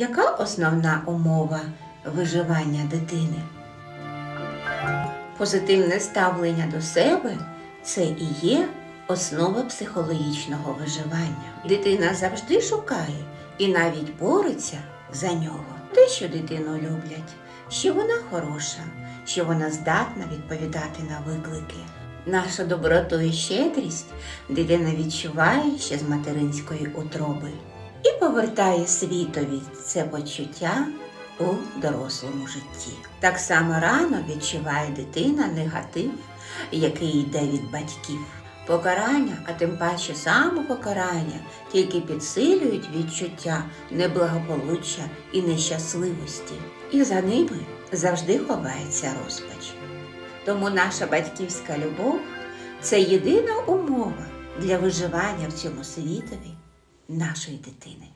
Яка основна умова виживання дитини? Позитивне ставлення до себе це і є основа психологічного виживання. Дитина завжди шукає і навіть бореться за нього. Те, що дитину люблять, що вона хороша, що вона здатна відповідати на виклики. Нашу доброту і щедрість дитина відчуває ще з материнської утроби і повертає світові це почуття у дорослому житті. Так само рано відчуває дитина негатив, який йде від батьків. Покарання, а тим паче самопокарання, тільки підсилюють відчуття неблагополуччя і нещасливості, і за ними завжди ховається розпач. Тому наша батьківська любов це єдина умова для виживання в цьому світові нашої дитини.